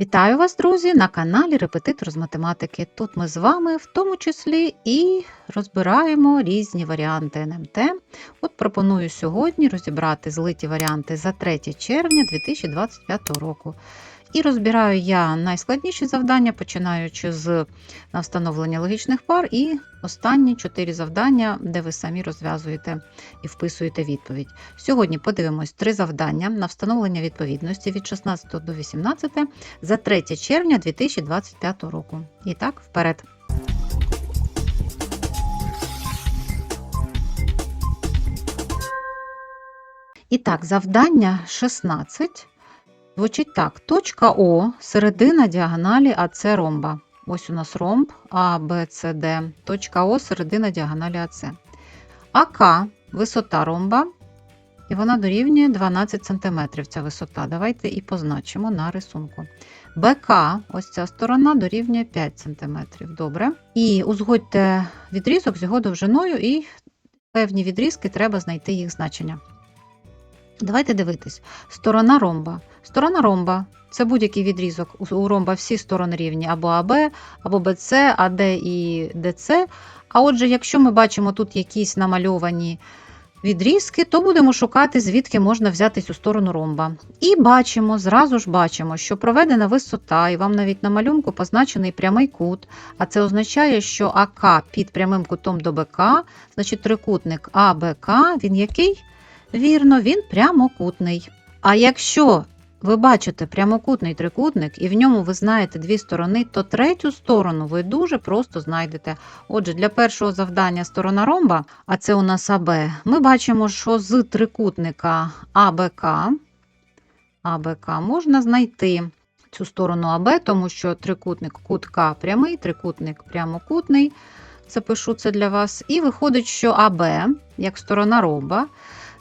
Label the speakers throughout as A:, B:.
A: Вітаю вас, друзі, на каналі Репетитор з математики. Тут ми з вами в тому числі і розбираємо різні варіанти НМТ. От пропоную сьогодні розібрати злиті варіанти за 3 червня 2025 року. І розбираю я найскладніші завдання, починаючи з встановлення логічних пар, і останні 4 завдання, де ви самі розв'язуєте і вписуєте відповідь. Сьогодні подивимось три завдання на встановлення відповідності від 16 до 18 за 3 червня 2025 року. І так, вперед. І так, завдання 16 звучить так: точка О, середина діагоналі АЦ ромба. Ось у нас ромб А, Б, С, Д. Точка О, середина діагоналі АЦ. АК висота ромба, і вона дорівнює 12 см ця висота. Давайте і позначимо на рисунку. БК, ось ця сторона, дорівнює 5 см. Добре. І узгодьте відрізок з його довжиною, і певні відрізки треба знайти їх значення. Давайте дивитись. Сторона ромба. Сторона ромба це будь-який відрізок. У- ромба всі сторони рівні або АБ, або БЦ, АД і ДЦ. А отже, якщо ми бачимо тут якісь намальовані відрізки, то будемо шукати, звідки можна взяти цю сторону ромба. І бачимо, зразу ж бачимо, що проведена висота, і вам навіть на малюнку позначений прямий кут. А це означає, що АК під прямим кутом до БК, значить трикутник АБК, він який? Вірно, він прямокутний. А якщо ви бачите прямокутний трикутник і в ньому ви знаєте дві сторони, то третю сторону ви дуже просто знайдете. Отже, для першого завдання сторона ромба, а це у нас АБ, ми бачимо, що з трикутника АБК, АБК можна знайти цю сторону АБ, тому що трикутник кут К прямий, трикутник прямокутний. Запишу це для вас. І виходить, що АБ, як сторона ромба,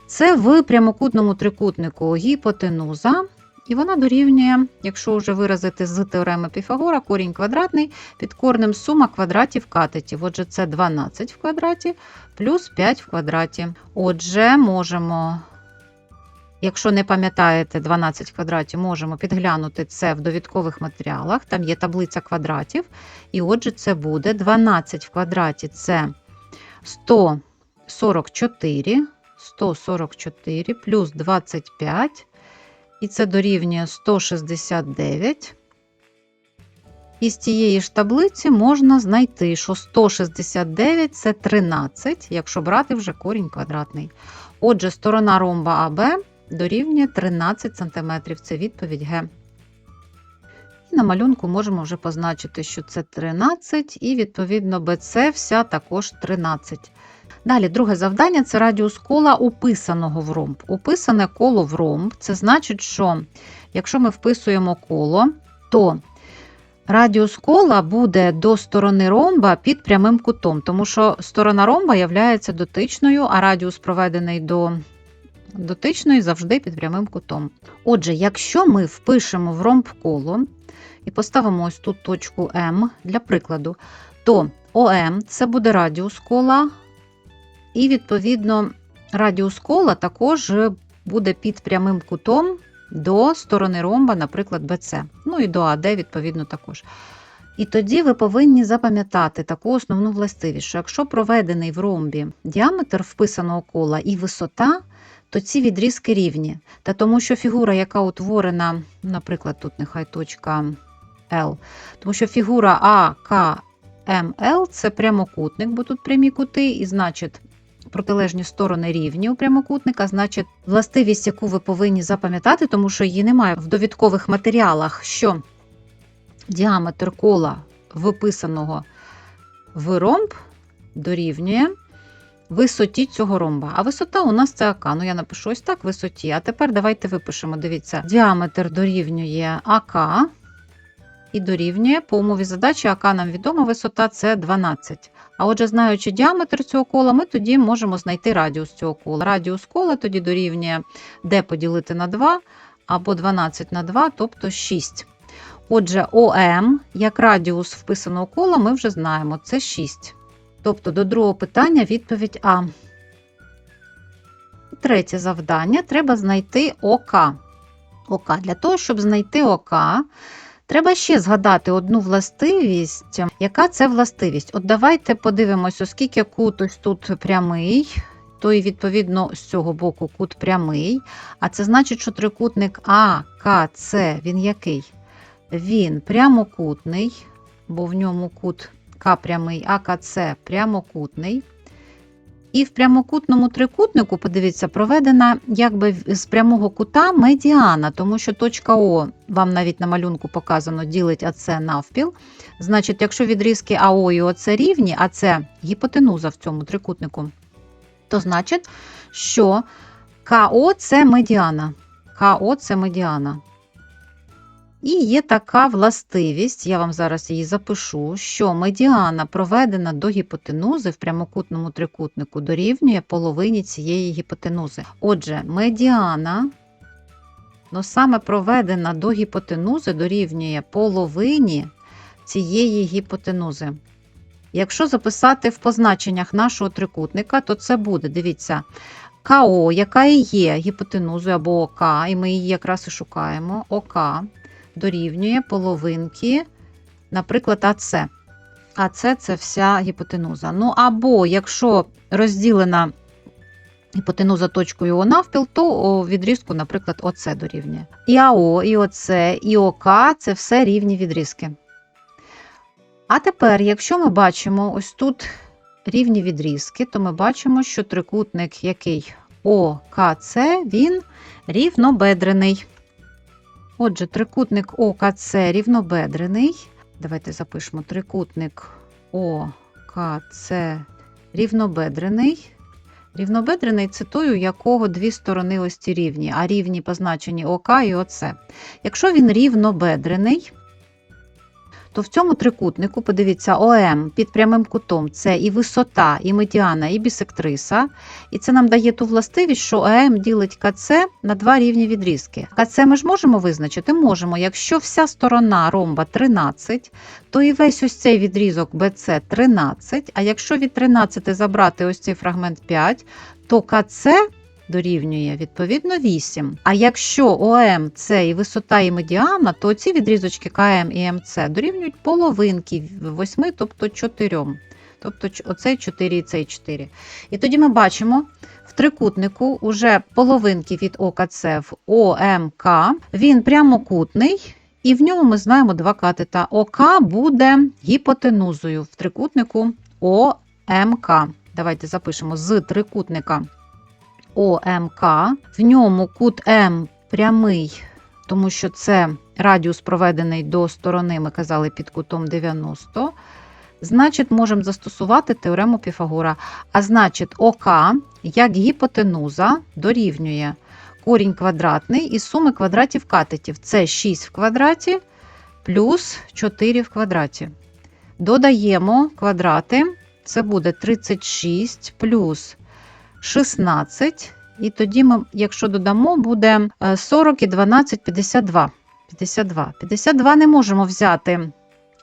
A: це в прямокутному трикутнику гіпотенуза. І вона дорівнює, якщо вже виразити з теореми Піфагора, корінь квадратний під корнем сума квадратів катетів. Отже, це 12 в квадраті плюс 5 в квадраті. Отже, можемо, якщо не пам'ятаєте 12 в квадраті, можемо підглянути це в довідкових матеріалах. Там є таблиця квадратів. І отже, це буде 12 в квадраті це 144. 144 плюс 25, і це дорівнює 169. І з цієї ж таблиці можна знайти, що 169 це 13, якщо брати вже корінь квадратний. Отже, сторона ромба АБ дорівнює 13 см. Це відповідь Г. І на малюнку можемо вже позначити, що це 13, і відповідно БЦ вся також 13. Далі, друге завдання це радіус кола уписаного в ромб. Уписане коло в ромб це значить, що якщо ми вписуємо коло, то радіус кола буде до сторони ромба під прямим кутом, тому що сторона ромба є дотичною, а радіус проведений до дотичної завжди під прямим кутом. Отже, якщо ми впишемо в ромб коло і поставимо ось тут точку М для прикладу, то ОМ це буде радіус кола. І, відповідно, радіус кола також буде під прямим кутом до сторони ромба, наприклад, BC. Ну і до АД, відповідно, також. І тоді ви повинні запам'ятати таку основну властивість, що якщо проведений в ромбі діаметр вписаного кола і висота, то ці відрізки рівні. Та тому що фігура, яка утворена, наприклад, тут нехай точка L, тому що фігура АКМЛ це прямокутник, бо тут прямі кути, і значить протилежні сторони рівні у прямокутника, значить, властивість, яку ви повинні запам'ятати, тому що її немає в довідкових матеріалах, що діаметр кола виписаного в ромб дорівнює висоті цього ромба. А висота у нас це АК. Ну, я напишу ось так висоті. А тепер давайте випишемо. Дивіться, діаметр дорівнює АК. І дорівнює по умові задачі, АК нам відома висота це 12. А отже, знаючи діаметр цього кола, ми тоді можемо знайти радіус цього кола. Радіус кола тоді дорівнює d поділити на 2 або 12 на 2, тобто 6. Отже, ОМ, як радіус вписаного кола, ми вже знаємо, це 6. Тобто до другого питання відповідь А. Третє завдання треба знайти ОК. ОК. Для того, щоб знайти ОК, Треба ще згадати одну властивість. Яка це властивість? От давайте подивимось, оскільки кут ось тут прямий, то і відповідно з цього боку кут прямий. А це значить, що трикутник АКЦ, він який? Він прямокутний, бо в ньому кут К прямий, АКЦ прямокутний. І в прямокутному трикутнику, подивіться, проведена якби з прямого кута медіана, тому що точка О, вам навіть на малюнку показано, ділить АЦ навпіл. Значить, якщо відрізки АО і ОЦ рівні, а це гіпотенуза в цьому трикутнику, то значить, що КО це медіана. КО це медіана. І є така властивість, я вам зараз її запишу, що медіана, проведена до гіпотенузи в прямокутному трикутнику, дорівнює половині цієї гіпотенузи. Отже, медіана, ну саме проведена до гіпотенузи, дорівнює половині цієї гіпотенузи. Якщо записати в позначеннях нашого трикутника, то це буде, дивіться, КО, яка і є гіпотенузою або ОК, і ми її якраз і шукаємо, ОК дорівнює половинки, наприклад, АЦ. АЦ це вся гіпотенуза. Ну або якщо розділена гіпотенуза точкою О навпіл, то відрізку, наприклад, ОЦ дорівнює. І АО, і ОЦ, і ОК це все рівні відрізки. А тепер, якщо ми бачимо ось тут рівні відрізки, то ми бачимо, що трикутник, який ОКЦ, він рівнобедрений. Отже, трикутник ОКЦ рівнобедрений. Давайте запишемо трикутник ОКЦ рівнобедрений. Рівнобедрений це той, у якого дві сторони ось ці рівні, а рівні позначені ОК і ОЦ. Якщо він рівнобедрений, то в цьому трикутнику, подивіться, ОМ під прямим кутом це і висота, і медіана, і бісектриса. І це нам дає ту властивість, що ОМ ділить КЦ на два рівні відрізки. КЦ ми ж можемо визначити? Можемо. Якщо вся сторона ромба 13, то і весь ось цей відрізок BC 13, а якщо від 13 забрати ось цей фрагмент 5, то КЦ дорівнює відповідно 8. А якщо ОМ це і висота, і медіана, то ці відрізочки КМ і МЦ дорівнюють половинки 8, тобто 4. Тобто оцей 4 і цей 4. І тоді ми бачимо в трикутнику уже половинки від ОКЦ в ОМК, він прямокутний. І в ньому ми знаємо два катета. ОК буде гіпотенузою в трикутнику ОМК. Давайте запишемо з трикутника ОМК. В ньому кут М прямий, тому що це радіус проведений до сторони, ми казали, під кутом 90. Значить, можемо застосувати теорему Піфагора. А значить, ОК як гіпотенуза дорівнює корінь квадратний із суми квадратів катетів. Це 6 в квадраті плюс 4 в квадраті. Додаємо квадрати, це буде 36 плюс 16. І тоді ми, якщо додамо, буде 40 і 12, 52. 52. 52 не можемо взяти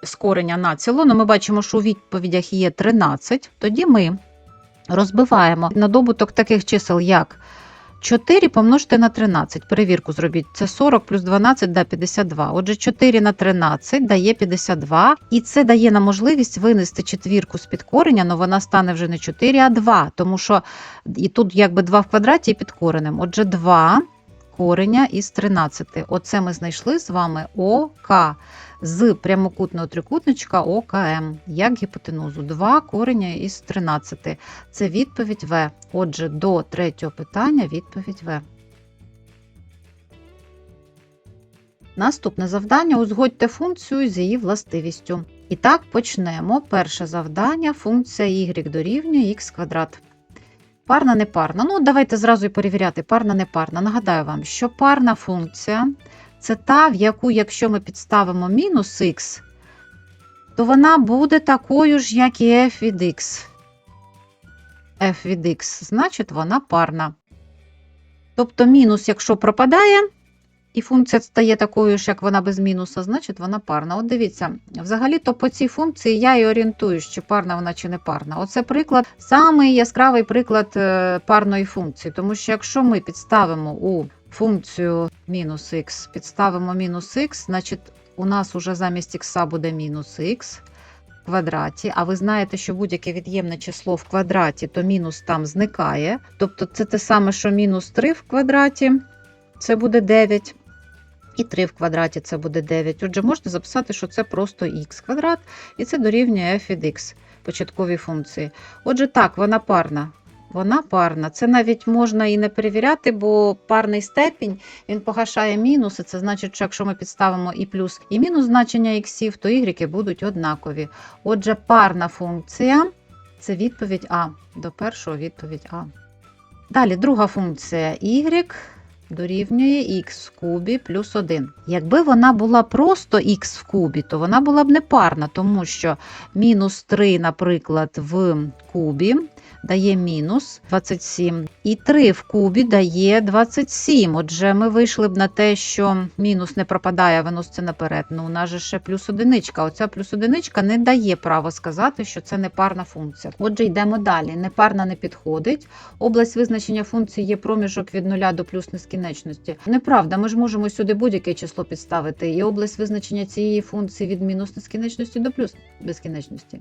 A: з кореня націло, але ми бачимо, що у відповідях є 13. Тоді ми розбиваємо на добуток таких чисел, як 4 помножте на 13. Перевірку зробіть. Це 40 плюс 12 да 52. Отже, 4 на 13 дає 52. І це дає нам можливість винести четвірку з під кореня, але вона стане вже не 4, а 2. Тому що і тут якби 2 в квадраті і під коренем. Отже, 2 кореня із 13. Оце ми знайшли з вами ОК з прямокутного трикутничка ОКМ, як гіпотенузу. 2 кореня із 13. Це відповідь В. Отже, до третього питання відповідь В. Наступне завдання узгодьте функцію з її властивістю. І так, почнемо. Перше завдання функція y дорівнює х квадрат. Парна непарна. Ну, давайте зразу і перевіряти, парна непарна. Нагадаю вам, що парна функція це та, в яку, якщо ми підставимо мінус х, то вона буде такою ж, як і f від x. f від x, значить, вона парна. Тобто мінус, якщо пропадає, і функція стає такою ж, як вона без мінуса, значить вона парна. От дивіться, взагалі-то по цій функції я і орієнтуюсь, чи парна вона, чи не парна. Оце приклад, самий яскравий приклад е, парної функції. Тому що якщо ми підставимо у функцію мінус х, підставимо мінус х, значить у нас уже замість х буде мінус х в квадраті, а ви знаєте, що будь-яке від'ємне число в квадраті, то мінус там зникає. Тобто це те саме, що мінус 3 в квадраті, це буде 9. І 3 в квадраті це буде 9. Отже, можна записати, що це просто х квадрат, і це дорівнює f від x початковій функції. Отже, так, вона парна. Вона парна. Це навіть можна і не перевіряти, бо парний степінь він погашає мінуси. Це значить, що якщо ми підставимо і плюс, і мінус значення іксів, то ігреки будуть однакові. Отже, парна функція це відповідь А. До першого відповідь А. Далі друга функція y дорівнює х в кубі плюс 1. Якби вона була просто х в кубі, то вона була б не парна, тому що мінус 3, наприклад, в кубі дає мінус 27, і 3 в кубі дає 27. Отже, ми вийшли б на те, що мінус не пропадає, виноситься наперед. Ну, у нас же ще плюс одиничка. Оця плюс одиничка не дає права сказати, що це непарна функція. Отже, йдемо далі. Непарна не підходить. Область визначення функції є проміжок від 0 до плюс нескінченності. Неправда, ми ж можемо сюди будь-яке число підставити. І область визначення цієї функції від мінус нескінченності до плюс безкінечності.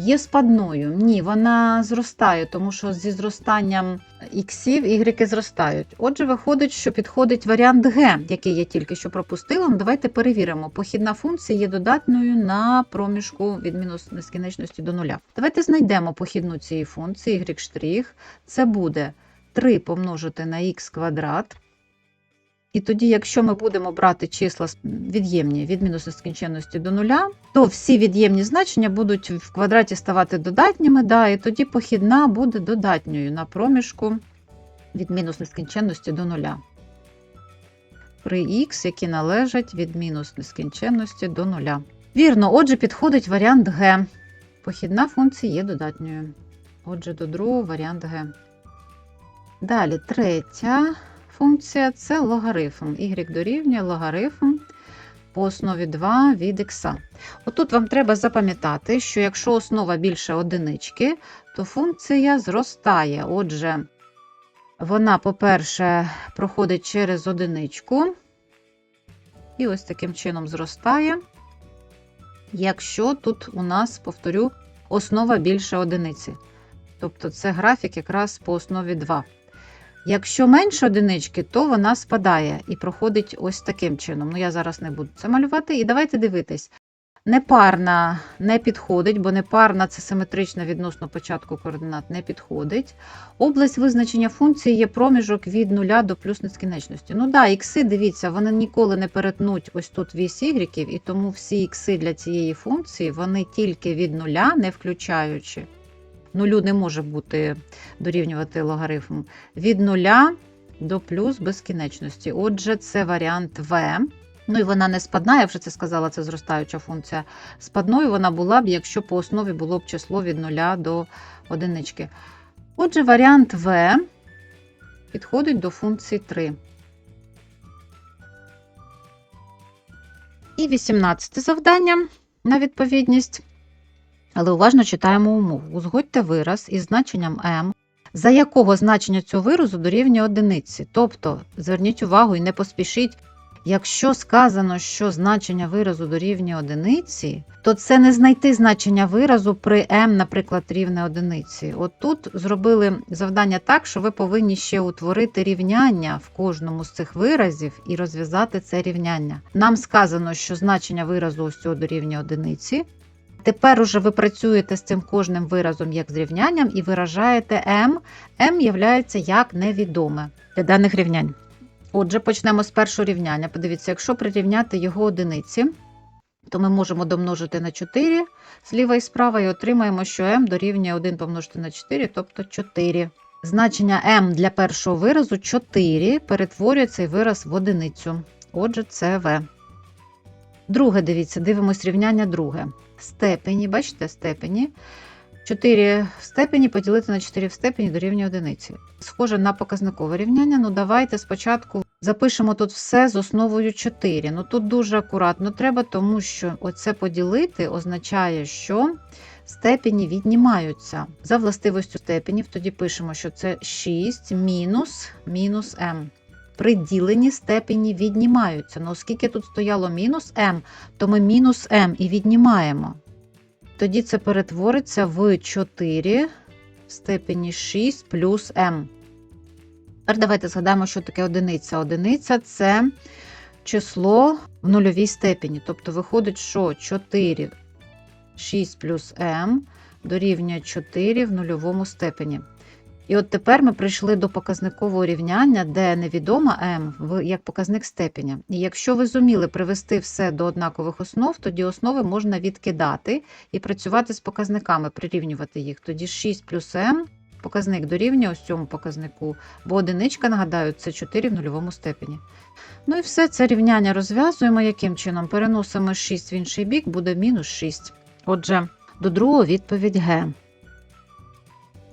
A: Є спадною. Ні, вона зростає, тому що зі зростанням іксів ігреки зростають. Отже, виходить, що підходить варіант Г, який я тільки що пропустила. Ну, давайте перевіримо. Похідна функція є додатною на проміжку від мінус нескінченності до нуля. Давайте знайдемо похідну цієї функції y'. Це буде 3 помножити на х квадрат. І тоді, якщо ми будемо брати числа від'ємні від мінус нескінченності до нуля, то всі від'ємні значення будуть в квадраті ставати додатніми, да, і тоді похідна буде додатньою на проміжку від мінус нескінченності до нуля. При х, які належать від мінус нескінченності до нуля. Вірно, отже, підходить варіант Г. Похідна функція є додатньою. Отже, до другого варіант Г. Далі, третя функція це логарифм. Y дорівнює логарифм по основі 2 від х. Отут вам треба запам'ятати, що якщо основа більше одинички, то функція зростає. Отже, вона, по-перше, проходить через одиничку. І ось таким чином зростає. Якщо тут у нас, повторю, основа більше одиниці. Тобто це графік якраз по основі 2. Якщо менше одинички, то вона спадає і проходить ось таким чином. Ну, я зараз не буду це малювати. І давайте дивитись. Непарна не підходить, бо непарна це симетрична відносно початку координат не підходить. Область визначення функції є проміжок від 0 до плюс нескінченності. Ну да, ікси, дивіться, вони ніколи не перетнуть ось тут вісь ігреків, і тому всі ікси для цієї функції вони тільки від нуля, не включаючи. Нулю не може бути дорівнювати логарифм від нуля до плюс безкінечності. Отже, це варіант В. Ну і вона не спадна, я вже це сказала, це зростаюча функція. Спадною вона була б, якщо по основі було б число від 0 до одинички. Отже, варіант В підходить до функції 3. І 18 завдання на відповідність. Але уважно читаємо умову. Узгодьте вираз із значенням m, за якого значення цього виразу дорівнює одиниці. Тобто, зверніть увагу і не поспішіть. Якщо сказано, що значення виразу дорівнює одиниці, то це не знайти значення виразу при m, наприклад, рівне одиниці. От тут зробили завдання так, що ви повинні ще утворити рівняння в кожному з цих виразів і розв'язати це рівняння. Нам сказано, що значення виразу ось цього дорівнює одиниці. Тепер уже ви працюєте з цим кожним виразом як з рівнянням і виражаєте m. m являється як невідоме для даних рівнянь. Отже, почнемо з першого рівняння. Подивіться, якщо прирівняти його одиниці, то ми можемо домножити на 4 зліва і справа, і отримаємо, що m дорівнює 1 помножити на 4, тобто 4. Значення m для першого виразу 4 перетворює цей вираз в одиницю. Отже, це v. Друге, дивіться, дивимось рівняння друге. Степені, бачите, степені. 4 в степені поділити на 4 в степені дорівнює одиниці. Схоже на показникове рівняння. Ну, давайте спочатку запишемо тут все з основою 4. Ну тут дуже акуратно треба, тому що оце поділити означає, що степені віднімаються. За властивостю степенів, тоді пишемо, що це 6 мінус мінус m. при діленні степені віднімаються. Ну, оскільки тут стояло мінус m, то ми мінус m і віднімаємо. Тоді це перетвориться в 4 в степені 6 плюс m. Тепер давайте згадаємо, що таке одиниця. Одиниця це число в нульовій степені. Тобто виходить, що 4 6 плюс m дорівнює 4 в нульовому степені. І от тепер ми прийшли до показникового рівняння, де невідома в- як показник степеня. І якщо ви зуміли привести все до однакових основ, тоді основи можна відкидати і працювати з показниками, прирівнювати їх. Тоді 6 плюс m показник дорівнює ось цьому показнику, бо одиничка, нагадаю, це 4 в нульовому степені. Ну і все це рівняння розв'язуємо. Яким чином? Переносимо 6 в інший бік, буде мінус 6. Отже, до другого відповідь Г.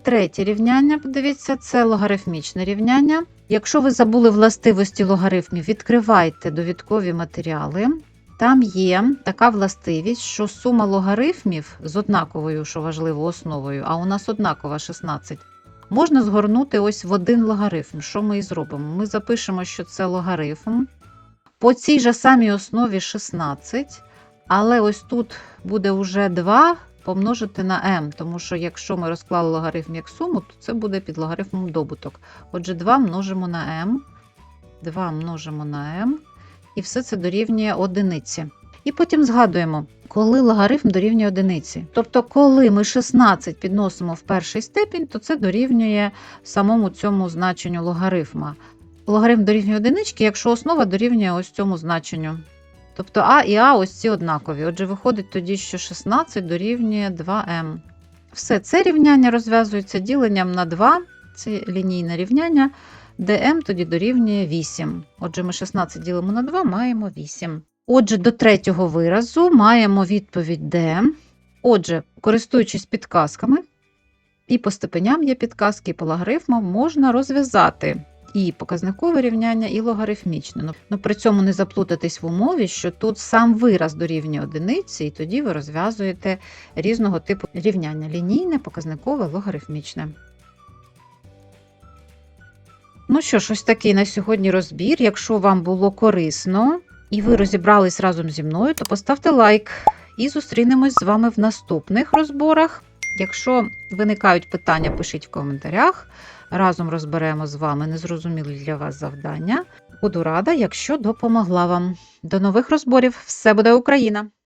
A: Третє рівняння, подивіться, це логарифмічне рівняння. Якщо ви забули властивості логарифмів, відкривайте довідкові матеріали. Там є така властивість, що сума логарифмів з однаковою, що важливо, основою, а у нас однакова 16, можна згорнути ось в один логарифм. Що ми і зробимо? Ми запишемо, що це логарифм. По цій же самій основі 16, але ось тут буде вже 2 помножити на m, тому що якщо ми розклали логарифм як суму, то це буде під логарифмом добуток. Отже, 2 множимо на m, 2 множимо на m, і все це дорівнює одиниці. І потім згадуємо, коли логарифм дорівнює одиниці. Тобто, коли ми 16 підносимо в перший степінь, то це дорівнює самому цьому значенню логарифма. Логарифм дорівнює одинички, якщо основа дорівнює ось цьому значенню. Тобто А і А ось ці однакові. Отже, виходить тоді, що 16 дорівнює 2m. Все це рівняння розв'язується діленням на 2, це лінійне рівняння, де m тоді дорівнює 8. Отже, ми 16 ділимо на 2, маємо 8. Отже, до третього виразу маємо відповідь D. Отже, користуючись підказками, і по степеням є підказки, і по логарифмам можна розв'язати і показникове рівняння, і логарифмічне. Ну, ну, при цьому не заплутатись в умові, що тут сам вираз дорівнює одиниці, і тоді ви розв'язуєте різного типу рівняння: лінійне, показникове, логарифмічне. Ну що ж, ось такий на сьогодні розбір. Якщо вам було корисно і ви розібрались разом зі мною, то поставте лайк і зустрінемось з вами в наступних розборах. Якщо виникають питання, пишіть в коментарях. Разом розберемо з вами незрозумілі для вас завдання. Буду рада, якщо допомогла вам. До нових розборів! Все буде Україна!